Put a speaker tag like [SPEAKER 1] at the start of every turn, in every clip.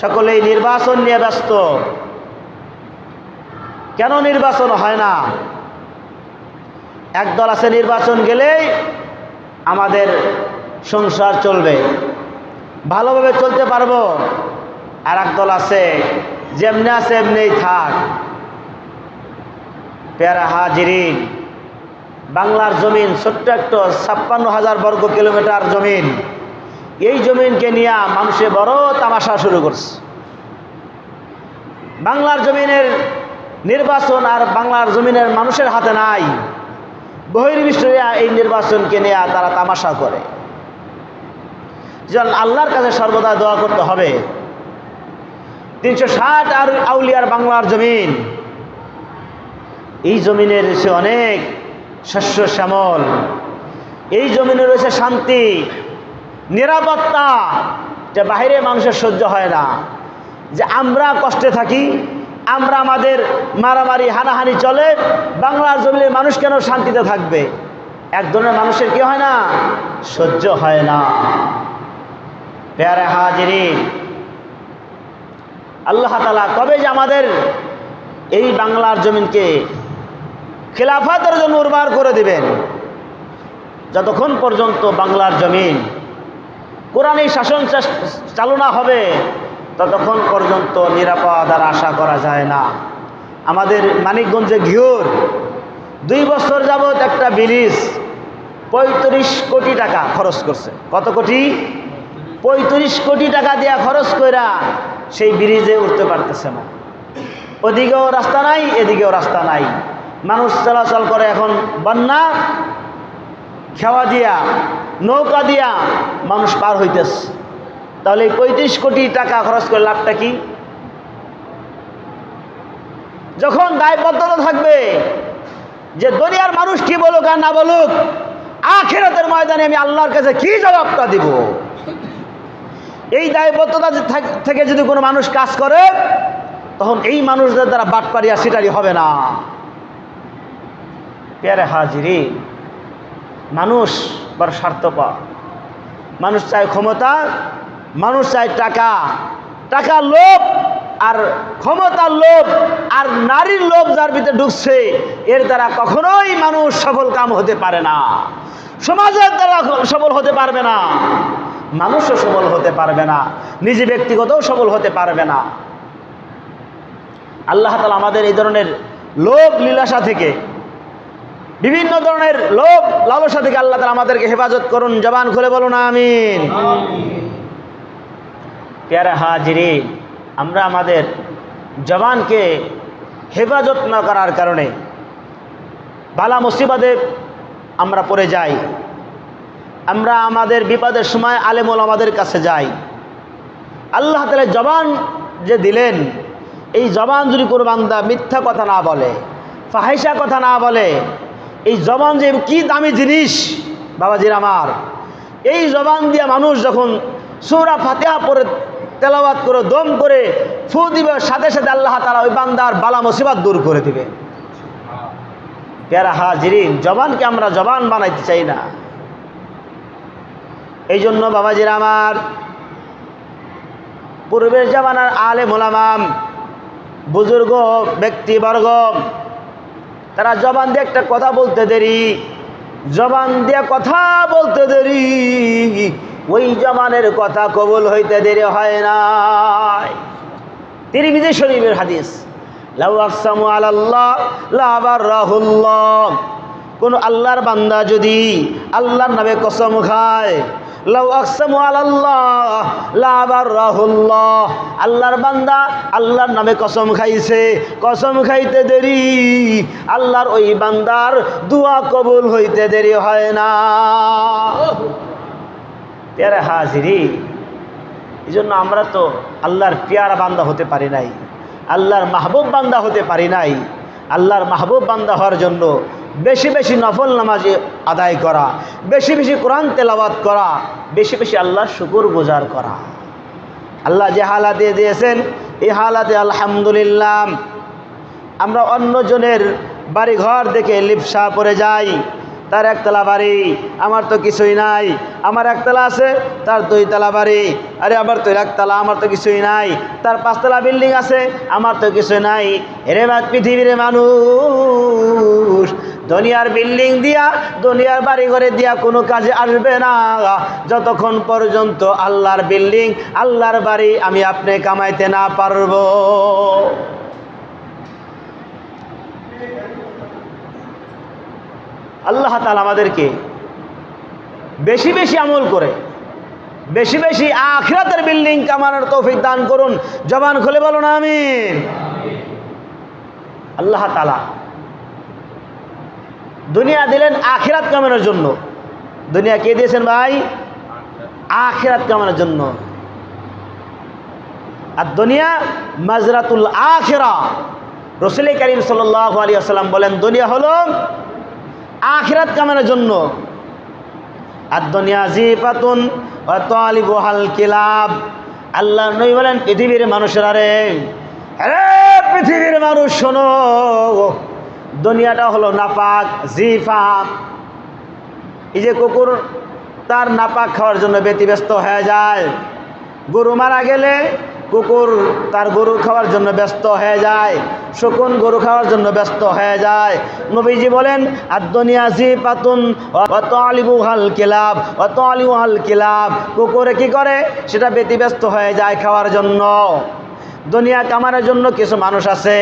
[SPEAKER 1] সকলেই নির্বাচন নিয়ে ব্যস্ত। কেন নির্বাচন হয় না? একদল আছে নির্বাচন গেলেই আমাদের সংসার চলবে। ভালোভাবে চলতে পারব। আর একদল আছে, যেমনি আছে এমনিই থাক। পেয়ারা হাজিরিন, বাংলার জমিন, ছোট্ট একটা ছাপ্পান্ন হাজার বর্গ কিলোমিটার জমিন। এই জমিনকে নিয়ে মানুষে বড় তামাশা শুরু করছে। বাংলার জমিনের নির্বাচন আর বাংলার জমিনের মানুষের হাতে নাই। বহির্বিশ্বরা এই নির্বাচনকে নিয়ে তারা তামাশা করে। যেন আল্লাহর কাছে সর্বদা দোয়া করতে হবে। তিনশো ষাট আর আউলিয়ার বাংলার জমিন, এই জমিনে রয়েছে অনেক শস্য শ্যামল। এই জমিনে রয়েছে শান্তি। নিরাপত্তা, যে বাইরে মানুষের সহ্য হয় না। যে আমরা কষ্টে থাকি, আমরা আমাদের মারামারি, হানাহানি চলে, বাংলার জমিনের মানুষ কেন শান্তিতে থাকবে? এক ধরনের মানুষের কি হয় না? সহ্য হয় না। আল্লাহ তালা কবে যে আমাদের এই বাংলার জমিনকে খেলাফাতের জন্য উর্বার করে দিবেন? যতক্ষণ পর্যন্ত বাংলার জমিন কোরআন শাসন চাস- চালনা হবে, ততক্ষণ পর্যন্ত নিরাপদ আর আশা করা যায় না। আমাদের মানিকগঞ্জে ঘিওর, দুই বছর যাবৎ একটা ব্রিজ পঁয়ত্রিশ কোটি টাকা খরচ করছে। কত কোটি? পঁয়ত্রিশ কোটি টাকা দেওয়া খরচ কইরা সেই ব্রিজে উঠতে পারতেছে না। ওদিকেও রাস্তা নাই, এদিকেও রাস্তা নাই। মানুষ চলাচল করে এখন বন্যা খেওয়া দিয়া, নৌকা দিয়া মানুষ পার হইতেছে। তাহলে এই পঁয়ত্রিশ কোটি টাকা খরচ করে লাভটা কি? যখন দায়বদ্ধতা থাকবে, যে দুনিয়ার মানুষ কি বলুক আর না বলুক, আখেরাতের ময়দানে আমি আল্লাহর কাছে কি জবাবটা দিব? এই দায়বদ্ধতা থেকে যদি কোনো মানুষ কাজ করে, তখন এই মানুষদের দ্বারা বাটপারি আর সিটারি হবে না। পেয়ারে হাজিরি মানুষ বড় স্বার্থপর। মানুষ চায় ক্ষমতা, মানুষ চায় টাকা। টাকার লোভ আর ক্ষমতার লোভ আর নারীর লোভ যার ভিতরে ঢুকছে, এর দ্বারা কখনোই মানুষ সফল কাম হতে পারে না। সমাজের দ্বারা সফল হতে পারবে না। মানুষও সফল হতে পারবে না। নিজে ব্যক্তিগতও সফল হতে পারবে না। আল্লাহ তালা আমাদের এই ধরনের লোভ, লীলাসা থেকে বিভিন্ন ধরনের লোভ, লালসা থেকে আল্লাহ তালা আমাদেরকে হেফাজত করুন। জবান খুলে বলুন, আমিন। পেয়ারা হাজিরি আমরা আমাদের জবানকে হেফাজত না করার কারণে বালা মুসিবাদে আমরা পড়ে যাই। আমরা আমাদের বিপদের সময় আলেমুল আমাদের কাছে যাই। আল্লাহ তালা জবান যে দিলেন, এই জবান যদি কোনো বান্দা মিথ্যা কথা না বলে, ফাহিসা কথা না বলে এই জবান যে কি দামি জিনিস, বাবাজির আমার। এই জবান দিয়ে মানুষ যখন সৌরা ফাতেহা পরে তেলাওয়াত করে, দম করে, ফু দিবে, সাথে সাথে আল্লাহ তালা ওই বান্দার বালা মুসিবাত দূর করে দিবে। পেয়ারা হাজিরিন, জবানকে আমরা জবান বানাইতে চাই না। এই জন্য বাবাজির আমার, পূর্বের জামানার আলে মোলামাম বুজুর্গ, ব্যক্তিবর্গ তারা জবান দিয়ে একটা কথা বলতে দেরি। জবান দিয়ে কথা বলতে দেরি। ওই জবানের কথা কবুল হইতে দেরি হয় না। তিরিমিজি শরীফের হাদিস, লাউ আকসামু আলাল্লাহ, লা বাররাহুল্লাহ কোন আল্লাহর বান্দা যদি আল্লাহর নামে কসম খায় লাউ আল্লাহর বান্দা আল্লাহর নামে কসম খাইছে। কসম খাইতে দেরি, আল্লাহর ওই বান্দার দোয়া কবুল হইতে দেরি হয় না। হাজিরি এই জন্য আমরা তো আল্লাহর পেয়ারা বান্দা হতে পারি নাই, আল্লাহর মাহবুব বান্দা হতে পারি নাই। আল্লাহর মাহবুব বান্দা হওয়ার জন্য বেশি বেশি নফল নামাজ আদায় করা, বেশি বেশি কোরআন তেলাওয়াত করা, বেশি বেশি আল্লাহ শুকুর গুজার করা। আল্লাহ যে হালাতে দিয়েছেন, এই হালাতে আলহামদুলিল্লাহ আমরা অন্যজনের বাড়িঘর দেখে লিপসা পড়ে যাই, তার একতলা বাড়ি, আমার তো কিছুই নাই, আমার একতলা আছে, তার দুইতলা বাড়ি, আরে আমার তো একতলা, আমার তো কিছুই নাই, তার পাঁচতলা বিল্ডিং আছে, আমার তো কিছু নাই মা পৃথিবীর মানুষ। দুনিয়ার বিল্ডিং দিয়া, দুনিয়ার বাড়ি ঘরে দিয়া কোনো কাজে আসবে না। যতক্ষণ পর্যন্ত আল্লাহর বিল্ডিং, আল্লাহর বাড়ি আমি আপনি কামাইতে না পারব। আল্লাহ তালা আমাদেরকে বেশি বেশি আমল করে, বেশি বেশি আখিরাতের বিল্ডিং কামানোর তৌফিক দান করুন। জবান খুলে বলুন, আমিন। আল্লাহ তালা দুনিয়া দিলেন আখেরাত কামানোর জন্য। দুনিয়া কে দিয়েছেন ভাই? আখেরাত কামানোর জন্য। আর দুনিয়া মাজরাতুল আখেরা। রসুল করিম সাল্লাহ আলী আসাল্লাম বলেন, দুনিয়া হলো আখেরাত কামানোর জন্য। আর দুনিয়া জিপাতুন অতলিব হাল কিলাব। আল্লাহ নই বলেন, পৃথিবীর মানুষেরা রে পৃথিবীর মানুষ শোনো। দুনিয়াটা হলো নাপাক জিফাপ এই যে কুকুর, তার নাপাক খাওয়ার জন্য ব্যতিব্যস্ত হয়ে যায়। গরু মারা গেলে কুকুর তার গরু খাওয়ার জন্য ব্যস্ত হয়ে যায়। শকুন গরু খাওয়ার জন্য ব্যস্ত হয়ে যায়। নবীজি বলেন আর দুনিয়া জি পাতুন অত আলিবু হাল কিলাব। অত আলিবু হাল কিলাব। কুকুরে কি করে? সেটা ব্যতিব্যস্ত হয়ে যায় খাওয়ার জন্য। দুনিয়া কামানোর জন্য কিছু মানুষ আছে,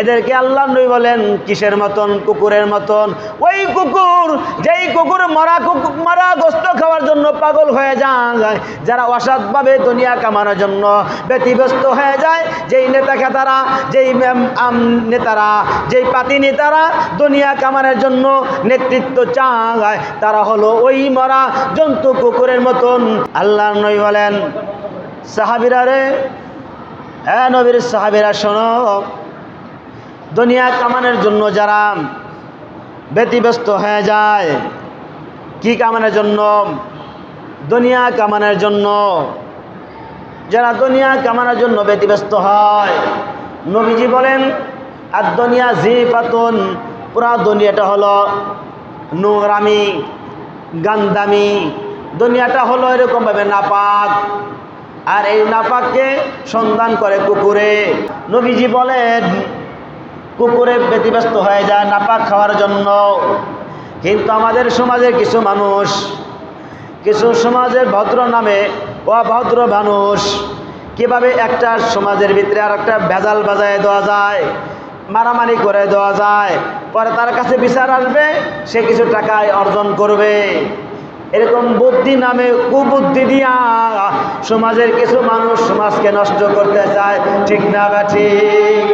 [SPEAKER 1] এদেরকে আল্লাহ নই বলেন, কিসের মতন? কুকুরের মতন। ওই কুকুর, যেই কুকুর মরা কুকুর মরা গোস্ত খাওয়ার জন্য পাগল হয়ে যায়, যারা অসৎভাবে দুনিয়া কামানোর জন্য ব্যতিব্যস্ত হয়ে যায়, যেই নেতা খেতারা, যেই নেতারা, যেই পাতি নেতারা দুনিয়া কামানোর জন্য নেতৃত্ব চায়, তারা হলো ওই মরা জন্তু কুকুরের মতন। আল্লাহ নই বলেন, সাহাবিরা রে হ্যাঁ নবীর সাহাবেরা, শোনো। দুনিয়া কামানের জন্য যারা ব্যতিব্যস্ত হয়ে যায়, কি কামানের জন্য? দুনিয়া কামানের জন্য। যারা দুনিয়া কামানোর জন্য ব্যতিব্যস্ত হয়, নবীজি বলেন, আর দুনিয়া জি পাতুন পুরা দুনিয়াটা হলো নোংরামি, গান্দামি। দুনিয়াটা হলো এরকমভাবে নাপাক। আর এই নাপাককে সন্ধান করে কুকুরে। নবীজি বলেন, কুকুরে ব্যতিব্যস্ত হয়ে যায় নাপাক খাওয়ার জন্য। কিন্তু আমাদের সমাজের কিছু মানুষ, কিছু সমাজের ভদ্র নামে অভদ্র মানুষ, কীভাবে একটা সমাজের ভিতরে আর একটা ভেজাল বাজায় দেওয়া যায়, মারামারি করে দেওয়া যায়, পরে তার কাছে বিচার আসবে, সে কিছু টাকায় অর্জন করবে। এরকম বুদ্ধি নামে কুবুদ্ধি দিয়া সমাজের কিছু মানুষ সমাজকে নষ্ট করতে চায়, ঠিক না বা ঠিক?